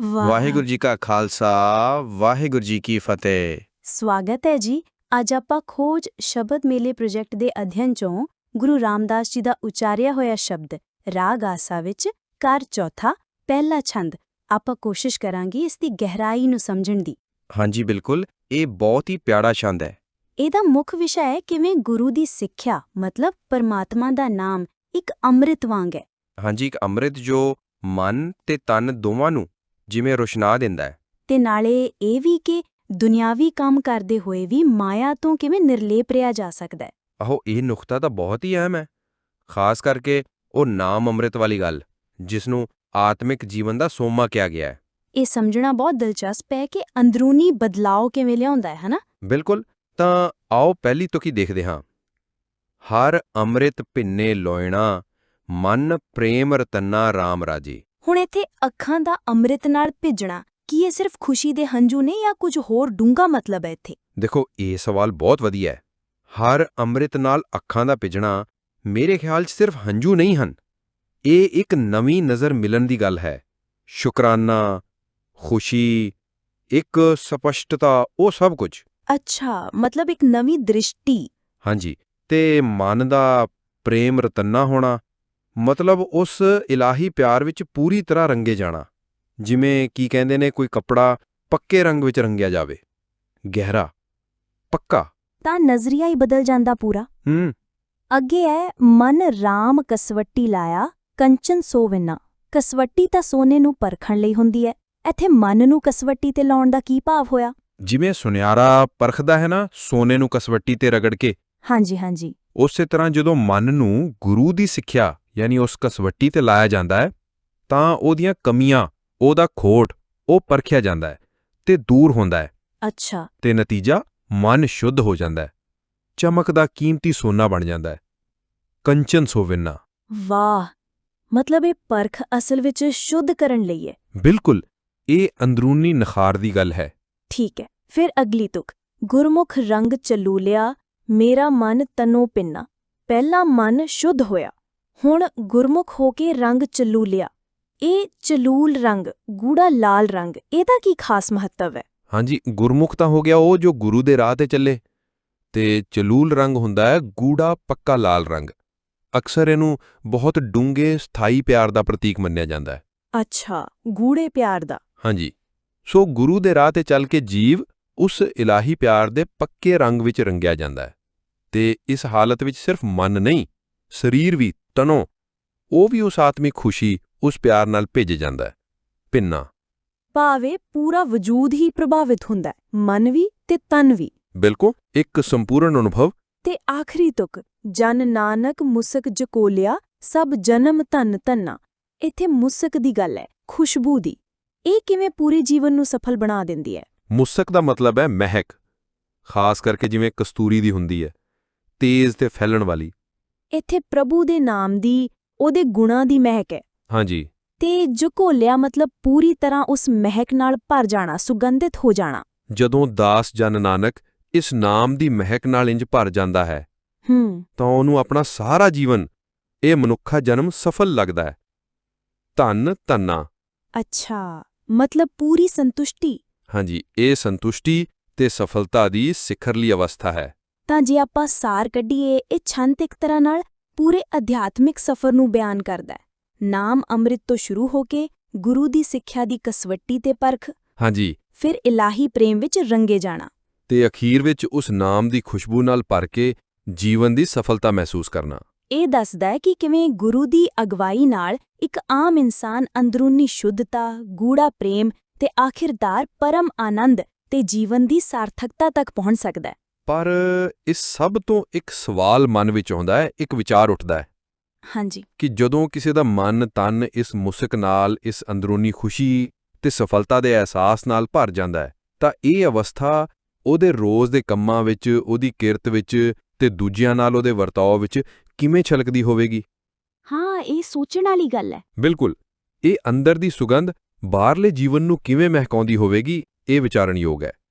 ਵਾਹ। ਵਾਹਿਗੁਰੂ ਜੀ ਕਾ ਖਾਲਸਾ ਵਾਹਿਗੁਰੂ ਜੀ ਕੀ ਫਤਿਹ। ਸਵਾਗਤ ਹੈ ਜੀ। ਅੱਜ ਆਪਾਂ ਖੋਜ ਸ਼ਬਦ ਮੇਲੇ ਪ੍ਰੋਜੈਕਟ ਦੇ ਅਧਿਐਨ ਚੋਂ ਗੁਰੂ ਰਾਮਦਾਸ ਜੀ ਦਾ ਉਚਾਰਿਆ ਹੋਇਆ ਸ਼ਬਦ ਰਾਗ ਆਸਾ ਵਿੱਚ ਕਰ ਚੌਥਾ ਪਹਿਲਾ ਛੰਦ। ਆਪਾਂ ਕੋਸ਼ਿਸ਼ ਕਰਾਂਗੇ ਇਸ ਦੀ ਗਹਿਰਾਈ ਨੂੰ ਸਮਝਣ ਦੀ। ਹਾਂਜੀ ਬਿਲਕੁਲ। ਇਹ ਬਹੁਤ ਹੀ ਪਿਆਰਾ ਛੰਦ ਹੈ। ਇਹਦਾ ਮੁੱਖ ਵਿਸ਼ਾ ਹੈ ਕਿਵੇਂ ਗੁਰੂ ਦੀ ਸਿੱਖਿਆ ਮਤਲਬ ਪਰਮਾਤਮਾ ਦਾ ਨਾਮ ਇੱਕ ਅੰਮ੍ਰਿਤ ਵਾਂਗ ਹੈ। ਹਾਂਜੀ ਇੱਕ ਅੰਮ੍ਰਿਤ ਜੋ ਮਨ ਤੇ ਤਨ ਦੋਵਾਂ ਨੂੰ ਜਿਵੇਂ ਰੁਸ਼ਨਾ ਦਿੰਦਾ ਹੈ। ਤੇ ਨਾਲੇ ਇਹ ਵੀ ਕਿ ਦੁਨਿਆਵੀ ਕੰਮ ਕਰਦੇ ਹੋਏ ਵੀ ਮਾਇਆ ਤੋਂ ਕਿਵੇਂ ਨਿਰਲੇਪ ਰਿਹਾ ਜਾ ਸਕਦਾ ਹੈ। ਆਹੋ ਇਹ ਨੁਕਤਾ ਤਾਂ ਬਹੁਤ ਹੀ ਅਹਿਮ ਹੈ। ਖਾਸ ਕਰਕੇ ਉਹ ਨਾਮ ਅੰਮ੍ਰਿਤ ਵਾਲੀ ਗੱਲ ਜਿਸ ਨੂੰ ਆਤਮਿਕ ਜੀਵਨ ਦਾ ਸੋਮਾ ਕਿਹਾ ਗਿਆ ਹੈ। ਇਹ ਸਮਝਣਾ ਬਹੁਤ ਦਿਲਚਸਪ ਹੈ ਕਿ ਅੰਦਰੂਨੀ ਬਦਲਾਅ ਕਿਵੇਂ ਲਿਆਉਂਦਾ ਹੈ ਹਨਾ? ਬਿਲਕੁਲ ਤਾਂ ਆਓ ਪਹਿਲੀ ਤੋਂ ਕੀ ਦੇਖਦੇ ਹਾਂ। ਹਰ ਅੰਮ੍ਰਿਤ ਭਿੰਨੇ ਲੋਇਣਾ ਮਨ ਪ੍ਰੇਮ ਰਤਨਾ RAM ਰਾਜੇ। ਹੁਣ ਇੱਥੇ ਅੱਖਾਂ ਦਾ ਅੰਮ੍ਰਿਤ ਨਾਲ ਭਿੱਜਣਾ ਕੀ ਇਹ ਸਿਰਫ ਖੁਸ਼ੀ ਦੇ ਹੰਝੂ ਨੇ ਜਾਂ ਕੁਝ ਹੋਰ ਡੂੰਘਾ ਮਤਲਬ ਹੈ ਇੱਥੇ? ਦੇਖੋ ਇਹ ਸਵਾਲ ਬਹੁਤ ਵਧੀਆ ਹੈ। ਹਰ ਅੰਮ੍ਰਿਤ ਨਾਲ ਅੱਖਾਂ ਦਾ ਪਿਜਣਾ ਮੇਰੇ ਖਿਆਲ 'ਚ ਸਿਰਫ ਹੰਝੂ ਨਹੀਂ ਹਨ। ਇਹ ਇੱਕ ਨਵੀਂ ਨਜ਼ਰ ਮਿਲਣ ਦੀ ਗੱਲ ਹੈ। ਸ਼ੁਕਰਾਨਾ ਖੁਸ਼ੀ ਇੱਕ ਸਪਸ਼ਟਤਾ ਉਹ ਸਭ ਕੁਝ। ਅੱਛਾ ਮਤਲਬ ਇੱਕ ਨਵੀਂ ਦ੍ਰਿਸ਼ਟੀ। ਹਾਂਜੀ ਤੇ ਮਨ ਦਾ ਪ੍ਰੇਮ ਰਤਨਾ ਹੋਣਾ ਮਤਲਬ ਉਸ ਇਲਾਹੀ ਪਿਆਰ ਵਿੱਚ ਪੂਰੀ ਤਰ੍ਹਾਂ ਰੰਗੇ ਜਾਣਾ। ਜਿਵੇਂ ਕੀ ਕਹਿੰਦੇ ਨੇ ਕੋਈ ਕੱਪੜਾ ਪੱਕੇ ਰੰਗ ਵਿੱਚ ਰੰਗਿਆ ਜਾਵੇ। ਗਹਿਰਾ। ਪੱਕਾ। ਤਾਂ ਨਜ਼ਰੀਆ ਹੀ ਬਦਲ ਜਾਂਦਾ ਪੂਰਾ। ਹੂੰ। ਅੱਗੇ ਹੈ ਮਨ RAM ਕਸਵੱਟੀ ਲਾਇਆ ਕੰਚਨ ਸੋਵਿਨਾ ਕਸਵੱਟੀ ਤਾਂ ਸੋਨੇ ਨੂੰ ਪਰਖਣ ਲਈ ਹੁੰਦੀ ਹੈ ਇੱਥੇ ਮਨ ਨੂੰ ਕਸਵੱਟੀ ਤੇ ਲਾਉਣ ਦਾ ਕੀ ਭਾਵ ਹੋਇਆ? ਜਿਵੇਂ ਸੁਨਿਆਰਾ ਪਰਖਦਾ ਹੈ ਨਾ ਸੋਨੇ ਨੂੰ ਕਸਵੱਟੀ ਤੇ ਰਗੜ ਕੇ। ਹਾਂਜੀ ਹਾਂਜੀ। ਉਸੇ ਤਰ੍ਹਾਂ ਜਦੋਂ ਮਨ ਨੂੰ ਗੁਰੂ ਦੀ ਸਿੱਖਿਆ ਯਾਨੀ ਉਸ ਕਸਵੱਟੀ ਤੇ ਲਾਇਆ ਜਾਂਦਾ ਹੈ ਤਾਂ ਉਹਦੀਆਂ ਕਮੀਆਂ ਉਹਦਾ ਖੋਟ ਉਹ ਪਰਖਿਆ ਜਾਂਦਾ ਹੈ ਤੇ ਦੂਰ ਹੁੰਦਾ ਹੈ। ਅੱਛਾ। ਤੇ ਨਤੀਜਾ ਮਨ ਸ਼ੁੱਧ ਹੋ ਜਾਂਦਾ ਹੈ। ਚਮਕਦਾ ਕੀਮਤੀ ਸੋਨਾ ਬਣ ਜਾਂਦਾ ਹੈ। ਕੰਚਨ ਸੋਵਿਨਾ ਵਾਹ! ਮਤਲਬ ਇਹ ਪਰਖ ਅਸਲ ਵਿੱਚ ਸ਼ੁੱਧ ਕਰਨ ਲਈ ਹੈ। ਬਿਲਕੁਲ। ਇਹ ਅੰਦਰੂਨੀ ਨਖਾਰ ਦੀ ਗੱਲ ਹੈ। ਠੀਕ ਹੈ। ਫਿਰ ਅਗਲੀ ਤੁਕ। ਗੁਰਮੁਖ ਰੰਗ ਚਲੂਲਿਆ ਮੇਰਾ ਮਨ ਤਨੋ ਪਿੰਨਾ। ਪਹਿਲਾ ਮਨ ਸ਼ੁੱਧ ਹੋਇਆ। ਹੁਣ ਗੁਰਮੁਖ ਹੋ ਕੇ ਰੰਗ ਚਲੂਲਿਆ ਇਹ ਚਲੂਲ ਰੰਗ ਗੂੜਾ ਲਾਲ ਰੰਗ ਇਹਦਾ ਕੀ ਖਾਸ ਮਹੱਤਵ ਹੈ? ਹਾਂਜੀ ਗੁਰਮੁਖ ਤਾਂ ਹੋ ਗਿਆ ਉਹ ਜੋ ਗੁਰੂ ਦੇ ਰਾਹ ਤੇ ਚੱਲੇ। ਤੇ ਚਲੂਲ ਰੰਗ ਹੁੰਦਾ ਹੈ ਗੂੜਾ ਪੱਕਾ ਲਾਲ ਰੰਗ। ਅਕਸਰ ਇਹਨੂੰ ਬਹੁਤ ਡੂੰਘੇ ਸਥਾਈ ਪਿਆਰ ਦਾ ਪ੍ਰਤੀਕ ਮੰਨਿਆ ਜਾਂਦਾ ਹੈ। ਅੱਛਾ ਗੂੜੇ ਪਿਆਰ ਦਾ। ਹਾਂਜੀ ਸੋ ਗੁਰੂ ਦੇ ਰਾਹ ਤੇ ਚੱਲ ਕੇ ਜੀਵ ਉਸ ਇਲਾਹੀ ਪਿਆਰ ਦੇ ਪੱਕੇ ਰੰਗ ਵਿੱਚ ਰੰਗਿਆ ਜਾਂਦਾ ਹੈ। ਤੇ ਇਸ ਹਾਲਤ ਵਿੱਚ ਸਿਰਫ ਮਨ ਨਹੀਂ ਸਰੀਰ ਵੀ ਤਨੋਂ। ਉਹ ਵੀ ਉਸ ਆਤਮਿਕ ਖੁਸ਼ੀ ਉਸ ਪਿਆਰ ਨਾਲ ਭਿੱਜ ਜਾਂਦਾ ਹੈ। ਪਿੰਨਾ ਭਾਵੇਂ ਪੂਰਾ ਵਜੂਦ ਹੀ ਪ੍ਰਭਾਵਿਤ ਹੁੰਦਾ ਹੈ ਮਨ ਵੀ ਤੇ ਤਨ ਵੀ। ਬਿਲਕੁਲ ਇੱਕ ਸੰਪੂਰਨ ਅਨੁਭਵ। ਤੇ ਆਖਰੀ ਤੁਕ ਜਨ ਨਾਨਕ ਮੁਸਕ ਜਕੋਲਿਆ ਸਭ ਜਨਮ ਧਨ ਧੰਨਾ। ਇੱਥੇ ਮੁਸਕ ਦੀ ਗੱਲ ਹੈ ਖੁਸ਼ਬੂ ਦੀ। ਇਹ ਕਿਵੇਂ ਪੂਰੇ ਜੀਵਨ ਨੂੰ ਸਫਲ ਬਣਾ ਦਿੰਦੀ ਹੈ? ਮੁਸਕ ਦਾ ਮਤਲਬ ਹੈ ਮਹਿਕ। ਖਾਸ ਕਰਕੇ ਜਿਵੇਂ ਕਸਤੂਰੀ ਦੀ ਹੁੰਦੀ ਹੈ ਤੇਜ਼ ਤੇ ਫੈਲਣ ਵਾਲੀ। ਇੱਥੇ ਪ੍ਰਭੂ ਦੇ ਨਾਮ ਦੀ ਉਹਦੇ ਗੁਣਾਂ ਦੀ ਮਹਿਕ ਹੈ। ਹਾਂਜੀ। ਤੇ ਜਕੋਲਿਆ ਮਤਲਬ ਪੂਰੀ ਤਰ੍ਹਾਂ ਉਸ ਮਹਿਕ ਨਾਲ ਭਰ ਜਾਣਾ ਸੁਗੰਧਿਤ ਹੋ ਜਾਣਾ। ਜਦੋਂ ਦਾਸ ਜਨ ਨਾਨਕ ਇਸ ਨਾਮ ਦੀ ਮਹਿਕ ਨਾਲ ਇੰਜ ਭਰ ਜਾਂਦਾ ਹੈ ਹੂੰ। ਤਾਂ ਉਹਨੂੰ ਆਪਣਾ ਸਾਰਾ ਜੀਵਨ ਇਹ ਮਨੁੱਖਾ ਜਨਮ ਸਫਲ ਲੱਗਦਾ ਹੈ। ਧੰਨ ਧੰਨਾ। ਅੱਛਾ ਮਤਲਬ ਪੂਰੀ ਸੰਤੁਸ਼ਟੀ। ਹਾਂਜੀ ਇਹ ਸੰਤੁਸ਼ਟੀ ਤੇ ਸਫਲਤਾ ਦੀ ਸਿਖਰਲੀ ਅਵਸਥਾ ਹੈ। ਤਾਂ ਜੇ ਆਪਾਂ ਸਾਰ ਕੱਢੀਏ ਇਹ ਛੰਤ ਇੱਕ ਤਰ੍ਹਾਂ ਨਾਲ ਪੂਰੇ ਅਧਿਆਤਮਿਕ ਸਫ਼ਰ ਨੂੰ ਬਿਆਨ ਕਰਦਾ ਹੈ। ਨਾਮ ਅੰਮ੍ਰਿਤ ਤੋਂ ਸ਼ੁਰੂ ਹੋ ਕੇ ਗੁਰੂ ਦੀ ਸਿੱਖਿਆ ਦੀ ਕਸਵੱਟੀ ਤੇ ਪਰਖ ਹਾਂਜੀ। ਫਿਰ ਇਲਾਹੀ ਪ੍ਰੇਮ ਵਿੱਚ ਰੰਗੇ ਜਾਣਾ। ਤੇ ਅਖੀਰ ਵਿੱਚ ਉਸ ਨਾਮ ਦੀ ਖੁਸ਼ਬੂ ਨਾਲ ਭਰ ਕੇ ਜੀਵਨ ਦੀ ਸਫਲਤਾ ਮਹਿਸੂਸ ਕਰਨਾ। ਇਹ ਦੱਸਦਾ ਹੈ ਕਿ ਕਿਵੇਂ ਗੁਰੂ ਦੀ ਅਗਵਾਈ ਨਾਲ ਇੱਕ ਆਮ ਇਨਸਾਨ ਅੰਦਰੂਨੀ ਸ਼ੁੱਧਤਾ ਗੂੜਾ ਪ੍ਰੇਮ ਤੇ ਆਖਿਰਦਾਰ ਪਰਮ ਆਨੰਦ ਤੇ ਜੀਵਨ ਦੀ ਸਾਰਥਕਤਾ ਤੱਕ ਪਹੁੰਚ ਸਕਦਾ ਹੈ। ਪਰ ਇਸ ਸਭ ਤੋਂ ਇੱਕ ਸਵਾਲ ਮਨ ਵਿੱਚ ਆਉਂਦਾ ਹੈ ਇੱਕ ਵਿਚਾਰ ਉੱਠਦਾ ਹੈ ਹਾਂਜੀ। ਕਿ ਜਦੋਂ ਕਿਸੇ ਦਾ ਮਨ ਤਨ ਇਸ ਮੁਸਕ ਨਾਲ ਇਸ ਅੰਦਰੂਨੀ ਖੁਸ਼ੀ ਤੇ ਸਫਲਤਾ ਦੇ ਅਹਿਸਾਸ ਨਾਲ ਭਰ ਜਾਂਦਾ ਹੈ ਤਾਂ ਇਹ ਅਵਸਥਾ ਉਹਦੇ ਰੋਜ਼ ਦੇ ਕੰਮਾਂ ਵਿੱਚ ਉਹਦੀ ਕਿਰਤ ਵਿੱਚ ਤੇ ਦੂਜਿਆਂ ਨਾਲ ਉਹਦੇ ਵਰਤਾਓ ਵਿੱਚ ਕਿਵੇਂ ਛਲਕਦੀ ਹੋਵੇਗੀ? ਹਾਂ ਇਹ ਸੋਚਣ ਵਾਲੀ ਗੱਲ ਹੈ। ਬਿਲਕੁਲ। ਇਹ ਅੰਦਰ ਦੀ ਸੁਗੰਧ ਬਾਹਰਲੇ ਜੀਵਨ ਨੂੰ ਕਿਵੇਂ ਮਹਿਕਾਉਂਦੀ ਹੋਵੇਗੀ ਇਹ ਵਿਚਾਰਨਯੋਗ ਹੈ।